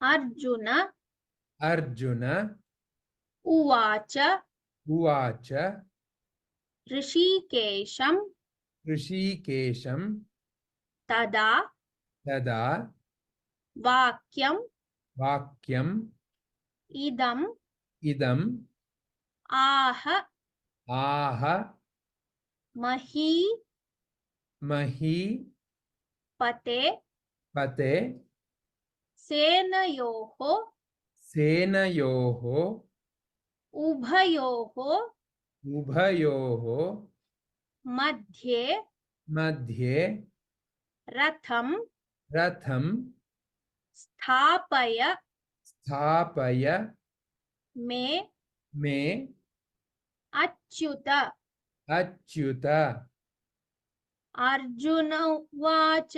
अर्जुन। अर्जुन। उवाच। उवाच। ऋषिकेशं ऋषिकेशं तदा। तदा। वाक्यम्। वाक्यम्। इदम्। इदम्। आह। आह। मही। मही। पते। पते। सेनयोः सेनयोः उभयोः उभयोः मध्ये मध्ये रथं रथं स्थापय स्थापय मे मे अच्युत। अच्युत। अर्जुन उवाच।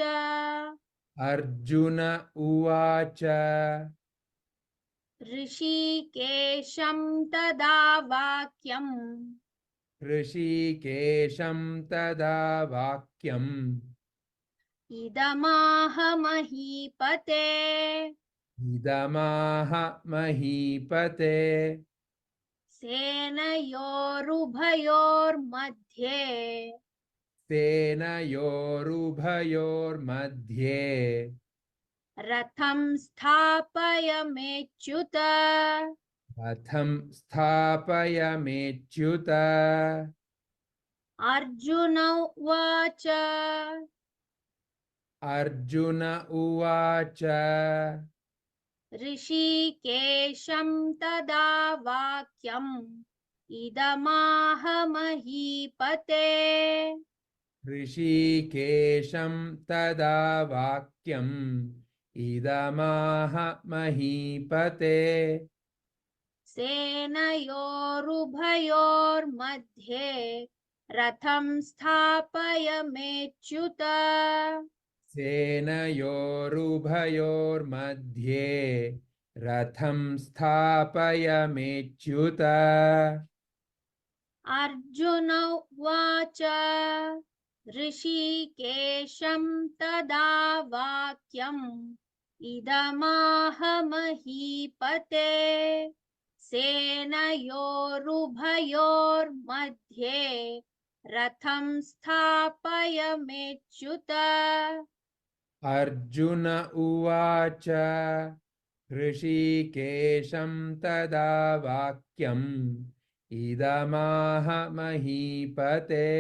अर्जुन उवाच। ऋषिकेशं तदा वाक्यम्। ऋषिकेशं तदा वाक्यम्। इदमाह महीपते। इदमाह महीपते। सेनयोरुभयोर्मध्ये। सेनयोरुभयोर्मध्ये रथं स्थापय मेच्युत। रथं स्थापय मेच्युत। अर्जुन उवाच। अर्जुन उवाच। ऋषिकेशं तदा वाक्यम् इदमाह महीपते। ऋषिकेशं तदा वाक्यम् इदमाह महीपते सेनयोरुभयोर्मध्ये रथं स्थापय मेच्युत। सेनयोरुभयोर्मध्ये रथं स्थापय मेच्युत। अर्जुन उवाच ऋषिकेशं तदा वाक्यम् इदमाह महीपते सेनयोरुभयोर्मध्ये रथं स्थापय मेच्युत। अर्जुन उवाच, ऋषिकेशं तदा वाक्यम् इदमाह महीपते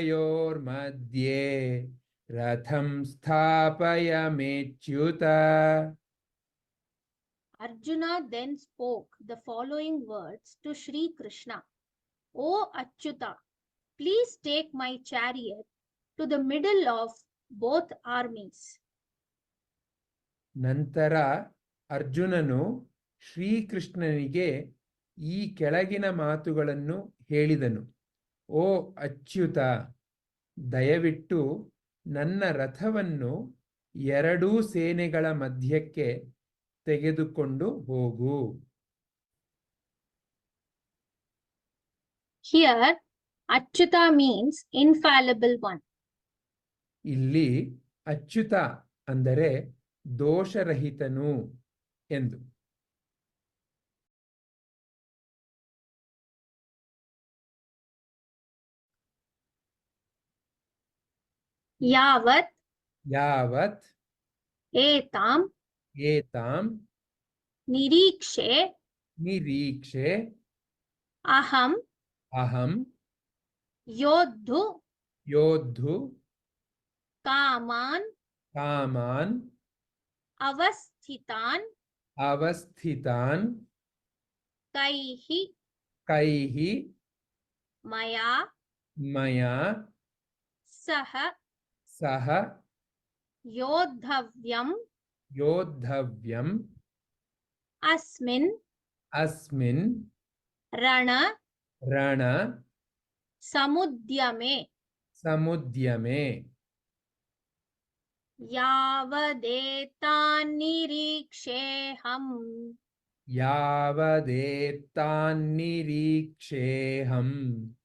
सेनयोरुभयोर्मध्ये रथं स्थापय मेच्युत Arjuna then spoke the following words to Sri Krishna O Achyuta, please take my chariot to the middle of both armies. ನಂತರ ಅರ್ಜುನನು ಶ್ರೀಕೃಷ್ಣನಿಗೆ ಈ ಕೆಳಗಿನ ಮಾತುಗಳನ್ನು ಹೇಳಿದನು ಓ ಅಚ್ಯುತ ದಯವಿಟ್ಟು ನನ್ನ ರಥವನ್ನು ಎರಡೂ ಸೇನೆಗಳ ಮಧ್ಯಕ್ಕೆ ತೆಗೆದುಕೊಂಡು ಹೋಗು. Here Achyuta means infallible one ಇಲ್ಲಿ ಅಚ್ಯುತ ಅಂದರೆ ದೋಷರಹಿತನು ಎಂದು. यावत यावत एताम एताम निरीक्षे निरीक्षे अहम अहम योद्धु योद्धु कामान कामान अवस्थितान अवस्थितान कैहि कैहि मया मया सह सह योद्धव्यम योद्धव्यम अस्मिन् अस्मिन् रण रण समुद्यमे। समुद्यमे। यावदेतान्निरीक्षेऽहम्। यावदेतान्निरीक्षेऽहम्।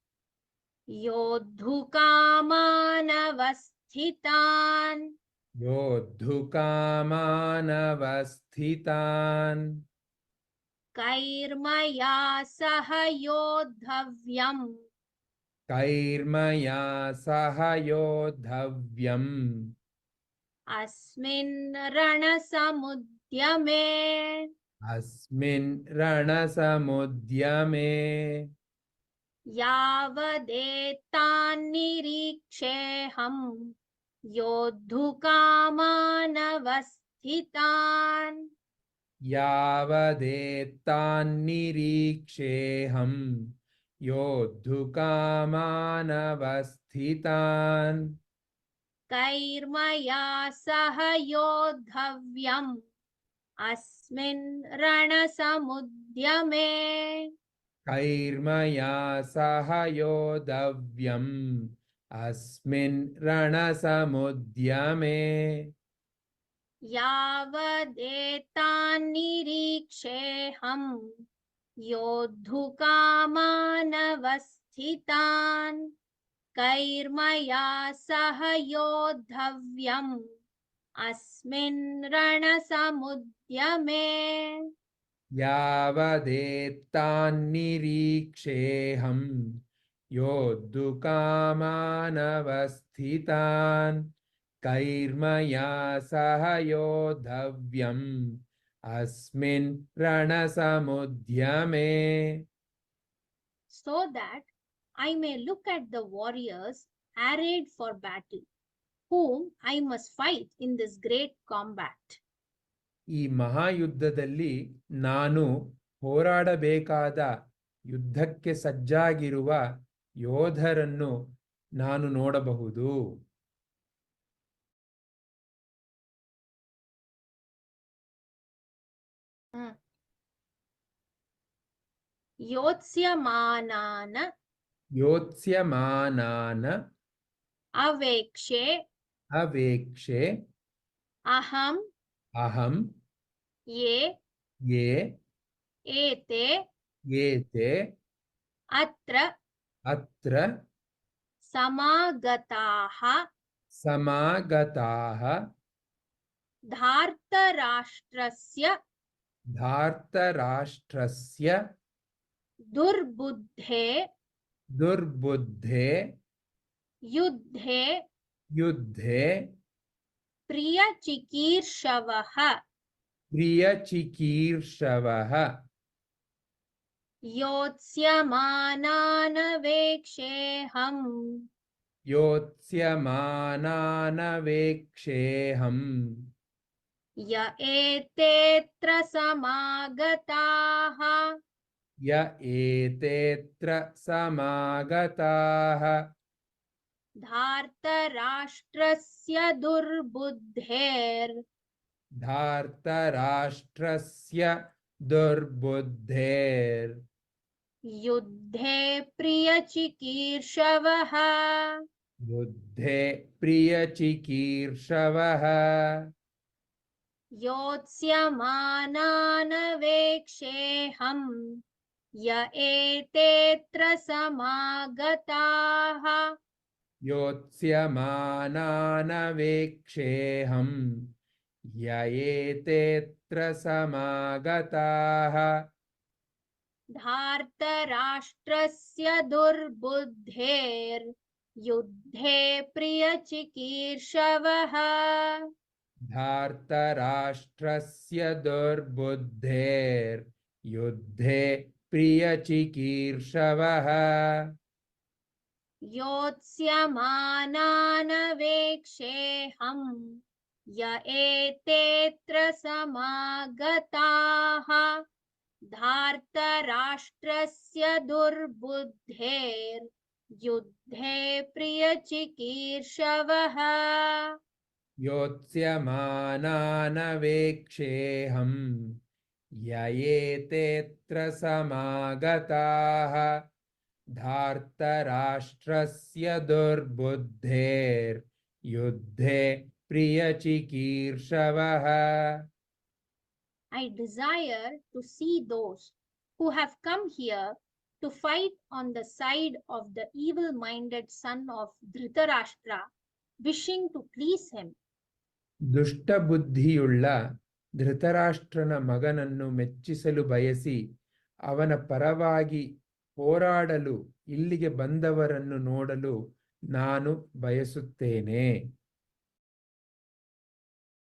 योद्धुकामानवस् योद्धुकामानवस्थितान् योद्धुकामानवस्थितान्। कैर्मया सह योद्धव्यम्। कैर्मया सह योद्धव्यम्। अस्मिन् रणसमुद्यमे। अस्मिन् रणसमुद्यमे। योद्धुकामानवस्थितान्। यावदेतान्निरीक्षेऽहं योद्धुकामानवस्थितान्। कैर्मया सह योद्धव्यम् अस्मिन् रणसमुद्यमे। कैर्मया सह योद्धव्यम् अस्मिन् रणसमुद्यमे। यावदेतान्निरीक्षेऽहम् योद्धुकामानवस्थितान्। कैर्मया सह योद्धव्यम् अस्मिन् रणसमुद्यमे। यावदेतान्निरीक्षेऽहं योद्धुकामानवस्थितान् कैर्मया सह योद्धव्यम् अस्मिन् रणसमुद्यमे so that I may look at the warriors arrayed for battle, whom I must fight in this great combat. ಈ ಮಹಾಯುದ್ಧದಲ್ಲಿ ನಾನು ಹೋರಾಡಬೇಕಾದ ಯುದ್ಧಕ್ಕೆ ಸಜ್ಜಾಗಿರುವ ಯೋಧರನ್ನು ನಾನು ನೋಡಬಹುದು. ಯೋತ್ಸ್ಯಮಾನಾನ ಯೋತ್ಸ್ಯಮಾನಾನ ಅವೇಕ್ಷೆ ಅವೇಕ್ಷೆ ಅಹಂ ಅಹಂ ಯೇ ಯೇ ಏತೆ ಏತೆ ಅತ್ರ अत्र समागताः समागताः धार्तराष्ट्रस्य धार्तराष्ट्रस्य दुर्बुद्धे दुर्बुद्धे युद्धे युद्धे प्रियचिकीर्षवः प्रियचिकीर्षवः योत्स्यमानानवेक्षेऽहम्। योत्स्यमानानवेक्षेऽहम्। य एतेऽत्र समागताः य एतेऽत्र समागताः धार्तराष्ट्रस्य दुर्बुद्धेर्। धार्तराष्ट्रस्य दुर्बुद्धेर्। युद्धे प्रियचिकीर्षवः। बुद्धे प्रियचिकीर्षवः। योत्स्यमानानवेक्षेऽहम् य एतेऽत्र समागताः। योत्स्यमानानवेक्षेऽहम् य एतेऽत्र समागताः। धार्तराष्ट्रस्य दुर्बुद्धेर्। युद्धे प्रियचिकीर्षवः। धार्तराष्ट्रस्य दुर्बुद्धेर्युद्धे प्रियचिकीर्षवः। योत्स्यमानानवेक्षेऽहम् य एतेऽत्र समागताः। धार्तराष्ट्रस्य दुर्बुद्धेर् युद्धे प्रियचिकीर्षवः। योत्स्यमानानवेक्षेऽहम् य एतेऽत्र समागताः। धार्तराष्ट्रस्य दुर्बुद्धेर्युद्धे प्रियचिकीर्षवः I desire to see those who have come here to fight on the side of the evil minded son of Dhritarashtra, wishing to please him. ದುಷ್ಟ ಬುದ್ಧಿಯುಳ್ಳ ಧೃತರಾಷ್ಟ್ರನ ಮಗನನ್ನು ಮೆಚ್ಚಿಸಲು ಬಯಸಿ ಅವನ ಪರವಾಗಿ ಹೋರಾಡಲು ಇಲ್ಲಿಗೆ ಬಂದವರನ್ನು ನೋಡಲು ನಾನು ಬಯಸುತ್ತೇನೆ